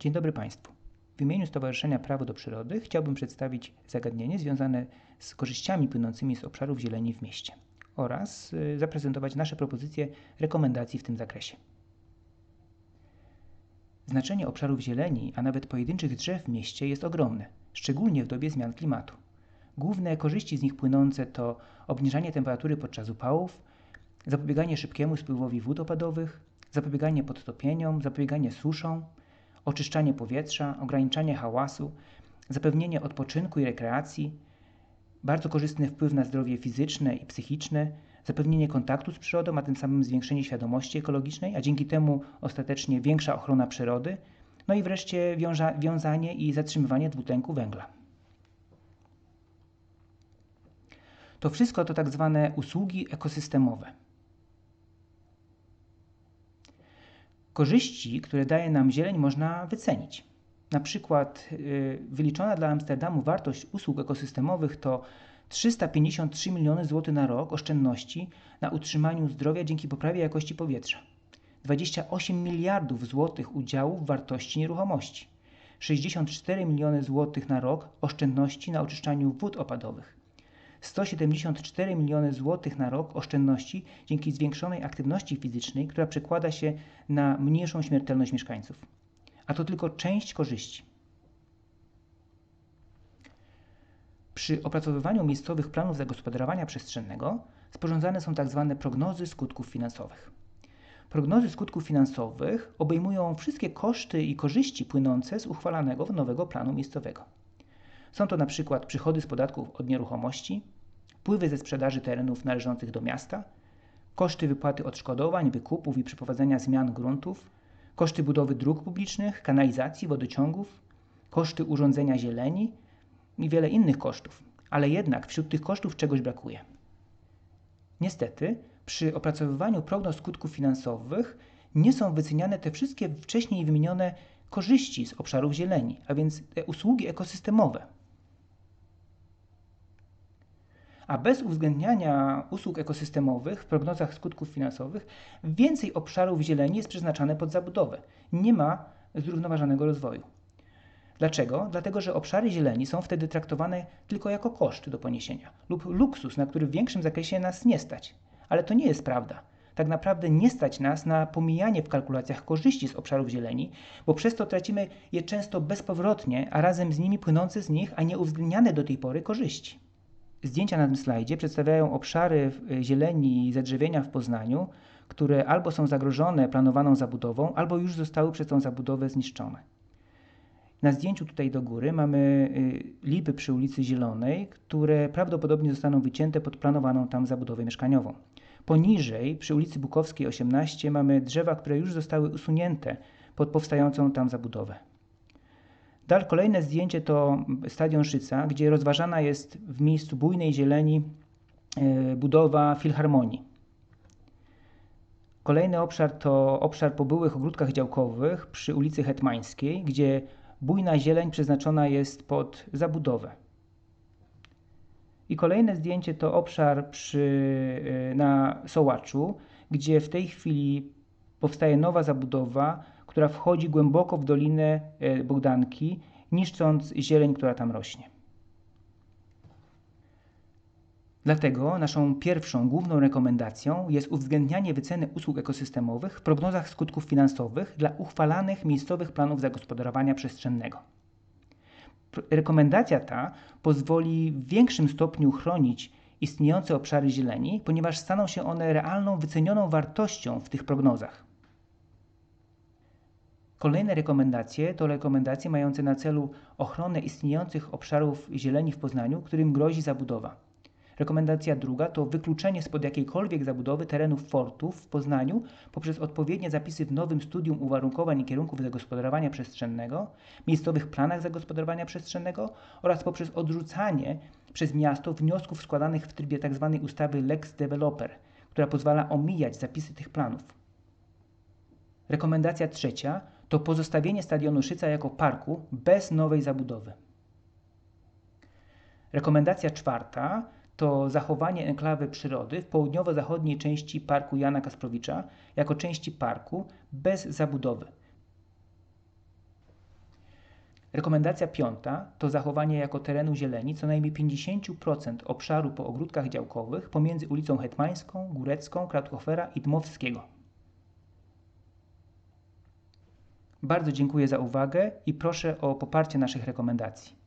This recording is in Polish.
Dzień dobry Państwu. W imieniu Stowarzyszenia Prawo do Przyrody chciałbym przedstawić zagadnienie związane z korzyściami płynącymi z obszarów zieleni w mieście oraz y, zaprezentować nasze propozycje rekomendacji w tym zakresie. Znaczenie obszarów zieleni, a nawet pojedynczych drzew w mieście jest ogromne, szczególnie w dobie zmian klimatu. Główne korzyści z nich płynące to obniżanie temperatury podczas upałów, zapobieganie szybkiemu spływowi wód opadowych, zapobieganie podtopieniom, zapobieganie suszom, oczyszczanie powietrza, ograniczanie hałasu, zapewnienie odpoczynku i rekreacji, bardzo korzystny wpływ na zdrowie fizyczne i psychiczne, zapewnienie kontaktu z przyrodą, a tym samym zwiększenie świadomości ekologicznej, a dzięki temu ostatecznie większa ochrona przyrody, no i wreszcie wiąza wiązanie i zatrzymywanie dwutlenku węgla. To wszystko to tak zwane usługi ekosystemowe. Korzyści, które daje nam zieleń, można wycenić. Na przykład yy, wyliczona dla Amsterdamu wartość usług ekosystemowych to 353 miliony złotych na rok oszczędności na utrzymaniu zdrowia dzięki poprawie jakości powietrza. 28 miliardów złotych udziałów w wartości nieruchomości. 64 miliony złotych na rok oszczędności na oczyszczaniu wód opadowych. 174 miliony złotych na rok oszczędności dzięki zwiększonej aktywności fizycznej, która przekłada się na mniejszą śmiertelność mieszkańców. A to tylko część korzyści. Przy opracowywaniu miejscowych planów zagospodarowania przestrzennego sporządzane są tzw. Tak prognozy skutków finansowych. Prognozy skutków finansowych obejmują wszystkie koszty i korzyści płynące z uchwalanego nowego planu miejscowego. Są to np. przychody z podatków od nieruchomości, wpływy ze sprzedaży terenów należących do miasta, koszty wypłaty odszkodowań, wykupów i przeprowadzenia zmian gruntów, koszty budowy dróg publicznych, kanalizacji, wodociągów, koszty urządzenia zieleni i wiele innych kosztów. Ale jednak wśród tych kosztów czegoś brakuje. Niestety, przy opracowywaniu prognoz skutków finansowych nie są wyceniane te wszystkie wcześniej wymienione korzyści z obszarów zieleni, a więc te usługi ekosystemowe, a bez uwzględniania usług ekosystemowych w prognozach skutków finansowych więcej obszarów zieleni jest przeznaczane pod zabudowę. Nie ma zrównoważonego rozwoju. Dlaczego? Dlatego, że obszary zieleni są wtedy traktowane tylko jako koszt do poniesienia lub luksus, na który w większym zakresie nas nie stać. Ale to nie jest prawda. Tak naprawdę nie stać nas na pomijanie w kalkulacjach korzyści z obszarów zieleni, bo przez to tracimy je często bezpowrotnie, a razem z nimi płynące z nich, a nie uwzględniane do tej pory korzyści. Zdjęcia na tym slajdzie przedstawiają obszary zieleni i zadrzewienia w Poznaniu, które albo są zagrożone planowaną zabudową, albo już zostały przez tą zabudowę zniszczone. Na zdjęciu tutaj do góry mamy y, lipy przy ulicy Zielonej, które prawdopodobnie zostaną wycięte pod planowaną tam zabudowę mieszkaniową. Poniżej, przy ulicy Bukowskiej 18, mamy drzewa, które już zostały usunięte pod powstającą tam zabudowę. Dal kolejne zdjęcie to Stadion Szyca, gdzie rozważana jest w miejscu bujnej zieleni e, budowa filharmonii. Kolejny obszar to obszar po byłych ogródkach działkowych przy ulicy Hetmańskiej, gdzie bujna zieleń przeznaczona jest pod zabudowę. I kolejne zdjęcie to obszar przy, e, na Sołaczu, gdzie w tej chwili powstaje nowa zabudowa która wchodzi głęboko w dolinę e, Bogdanki, niszcząc zieleń, która tam rośnie. Dlatego naszą pierwszą, główną rekomendacją jest uwzględnianie wyceny usług ekosystemowych w prognozach skutków finansowych dla uchwalanych miejscowych planów zagospodarowania przestrzennego. Rekomendacja ta pozwoli w większym stopniu chronić istniejące obszary zieleni, ponieważ staną się one realną, wycenioną wartością w tych prognozach. Kolejne rekomendacje to rekomendacje mające na celu ochronę istniejących obszarów zieleni w Poznaniu, którym grozi zabudowa. Rekomendacja druga to wykluczenie spod jakiejkolwiek zabudowy terenów fortów w Poznaniu poprzez odpowiednie zapisy w nowym studium uwarunkowań i kierunków zagospodarowania przestrzennego, miejscowych planach zagospodarowania przestrzennego oraz poprzez odrzucanie przez miasto wniosków składanych w trybie tzw. Tak ustawy Lex Developer, która pozwala omijać zapisy tych planów. Rekomendacja trzecia to pozostawienie stadionu Szyca jako parku bez nowej zabudowy. Rekomendacja czwarta to zachowanie enklawy przyrody w południowo-zachodniej części parku Jana Kasprowicza jako części parku bez zabudowy. Rekomendacja piąta to zachowanie jako terenu zieleni co najmniej 50% obszaru po ogródkach działkowych pomiędzy ulicą Hetmańską, Górecką, Kratkofera i Dmowskiego. Bardzo dziękuję za uwagę i proszę o poparcie naszych rekomendacji.